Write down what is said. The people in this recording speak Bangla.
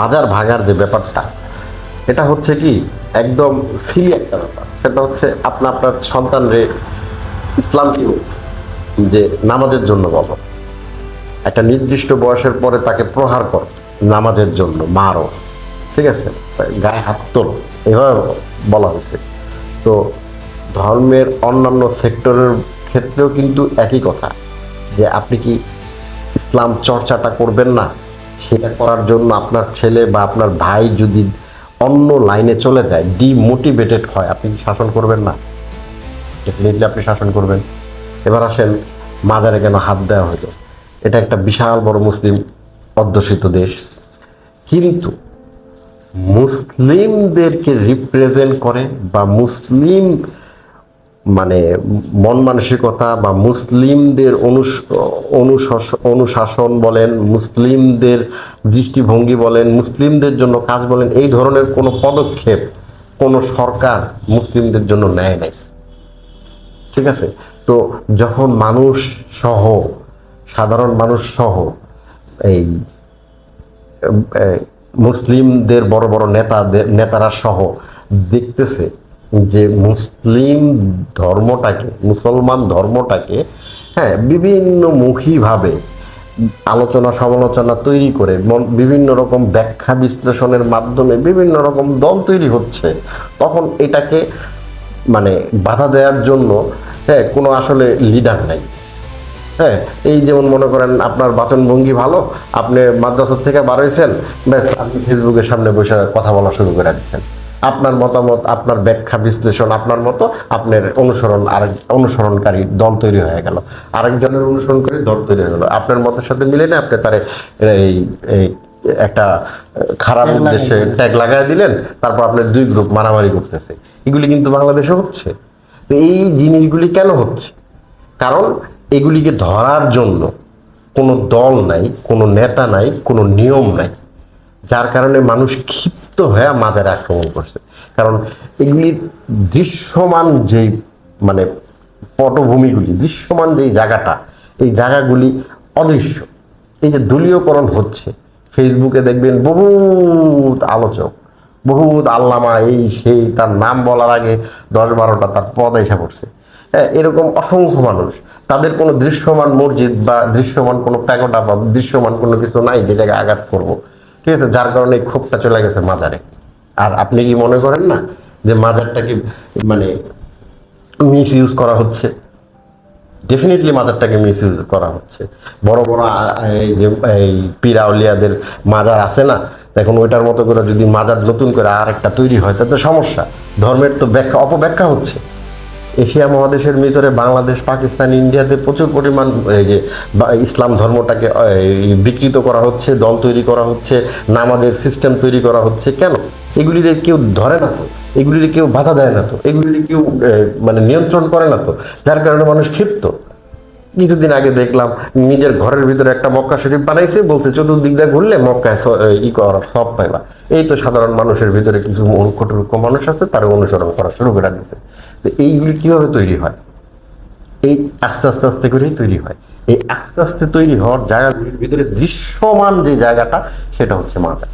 মাজার ভাগার যে ব্যাপারটা, এটা হচ্ছে কি একদম সিলি একটা ব্যাপার। সেটা হচ্ছে আপনি আপনার সন্তানরে ইসলাম কি বলছে? যে নামাজের জন্য বলো। একটা নির্দিষ্ট বয়সের পরে তাকে প্রহার করো, নামাজের জন্য, মারো। ঠিক আছে? গায়ে হাত তোলো। এভাবে বলা হয়েছে। তো ধর্মের অন্যান্য সেক্টরের ক্ষেত্রেও কিন্তু একই কথা, যে আপনি কি ইসলাম চর্চাটা করবেন না? সেটা করার জন্য আপনার ছেলে বা আপনার ভাই যদি অন্য লাইনে চলে যায় ডিমোটিভেটেড হয়, আপনি শাসন করবেন না? ডেফিনেটলি আপনি শাসন করবেন। এবার আসেন, মাজারে কেন হাত দেওয়া হলো? এটা একটা বিশাল বড় মুসলিম অধ্যুষিত দেশ। কিন্তু মুসলিমদেরকে রিপ্রেজেন্ট করে বা মুসলিম মানে মন মানসিকতা বা মুসলিমদের অনুশাসন বলেন, মুসলিমদের দৃষ্টিভঙ্গি বলেন, মুসলিমদের জন্য কাজ বলেন, এই ধরনের কোনো পদক্ষেপ কোনো সরকার মুসলিমদের জন্য নেয় নাই। ঠিক আছে? তো যখন মানুষ সহ, সাধারণ মানুষ সহ এই মুসলিমদের বড় বড় নেতাদের, নেতারা সহ দেখতেছে যে মুসলিম ধর্মটাকে, মুসলমান ধর্মটাকে হ্যাঁ বিভিন্ন মুখীভাবে আলোচনা সমালোচনা তৈরি করে বিভিন্ন রকম ব্যাখ্যা বিশ্লেষণের মাধ্যমে বিভিন্ন রকম দল তৈরি হচ্ছে, তখন এটাকে মানে বাধা দেওয়ার জন্য হ্যাঁ কোনো আসলে লিডার নাই। হ্যাঁ এই যেমন মনে করেন আপনার বাচন ভঙ্গি ভালো, আপনি মাদ্রাসা থেকে বার হয়েছেন ব্যাস আপনি ফেসবুকের সামনে বসে কথা বলা শুরু করে দিচ্ছেন। আপনার মতামত আপনার ব্যাখ্যা বিশ্লেষণ আপনার মতো আপনার অনুসরণ আরেক অনুসরণকারী দল তৈরি হয়ে গেল। আরেকজনের অনুসরণকারী দল তৈরি হয়ে গেল। আপনার মতের সাথে মিলে না আপনি তারে এই এই একটা খারাপ উদ্দেশ্যে ট্যাগ লাগাই দিলেন তারপর আপনার দুই গ্রুপ মারামারি করতেছে। এগুলি কিন্তু বাংলাদেশে হচ্ছে। তো এই জিনিসগুলি কেন হচ্ছে? কারণ এগুলিকে ধরার জন্য কোনো দল নাই কোনো নেতা নাই কোনো নিয়ম নাই যার কারণে মানুষ ক্ষিপ্ত হয়ে মাজারে আক্রমণ করছে। কারণ এগুলি দৃশ্যমান যেই মানে পটভূমিগুলি, দৃশ্যমান যেই জায়গাটা, এই জায়গাগুলি অদৃশ্য। এই যে দলীয়করণ হচ্ছে ফেসবুকে দেখবেন বহুত আলোচক, বহুত আল্লামা এই, সেই, তার নাম বলার আগে দশ বারোটা তার পদ এসে পড়ছে। হ্যাঁ এরকম অসংখ্য মানুষ, তাদের কোনো দৃশ্যমান মসজিদ বা দৃশ্যমান কোনো প্যাগোটা বা দৃশ্যমান কোনো কিছু নাই যে জায়গায় আঘাত করব। ঠিক আছে, যার কারণে ক্ষোভটা চলে গেছে মাজারে। আর আপনি কি মনে করেন না যে মাজারটাকে মানে মিস ইউজ করা হচ্ছে? ডেফিনেটলি মাজারটাকে মিস ইউজ করা হচ্ছে। বড় বড় এই যে, এই পীরাউলিয়াদের মাজার আছে না এখন ওইটার মতো করে যদি মাজার নতুন করে আর একটা তৈরি হয়, তাতে সমস্যা। ধর্মের তো ব্যাখ্যা, অপব্যাখ্যা হচ্ছে। এশিয়া মহাদেশের ভিতরে বাংলাদেশ, পাকিস্তান, ইন্ডিয়াতে প্রচুর পরিমাণ, এই যে ইসলাম ধর্মটাকে বিকৃত করা হচ্ছে, দল তৈরি করা হচ্ছে, নামাজের সিস্টেম তৈরি করা হচ্ছে, কেন? এগুলিতে কেউ ধরে না তো, এগুলিতে কেউ বাধা দেয় না তো, এগুলিতে কেউ মানে নিয়ন্ত্রণ করে না তো, যার কারণে মানুষ ক্ষিপ্ত। কিছুদিন আগে দেখলাম নিজের ঘরের ভিতরে একটা মক্কা শরীফ বানাইছে, বলছে চতুর্দিক দিয়ে ঘুরলে মক্কায় ই করা সব পাইবা এই তো সাধারণ মানুষের ভিতরে কিছু মূর্খটুর্খ মানুষ আছে, তারা অনুসরণ করা শুরু করে দিচ্ছে তো এইগুলি কীভাবে তৈরি হয়? এই আস্তে আস্তে আস্তে করেই তৈরি হয়। এই আস্তে আস্তে তৈরি হওয়ার জায়গাগুলির ভিতরে দৃশ্যমান যে জায়গাটা, সেটা হচ্ছে মাথা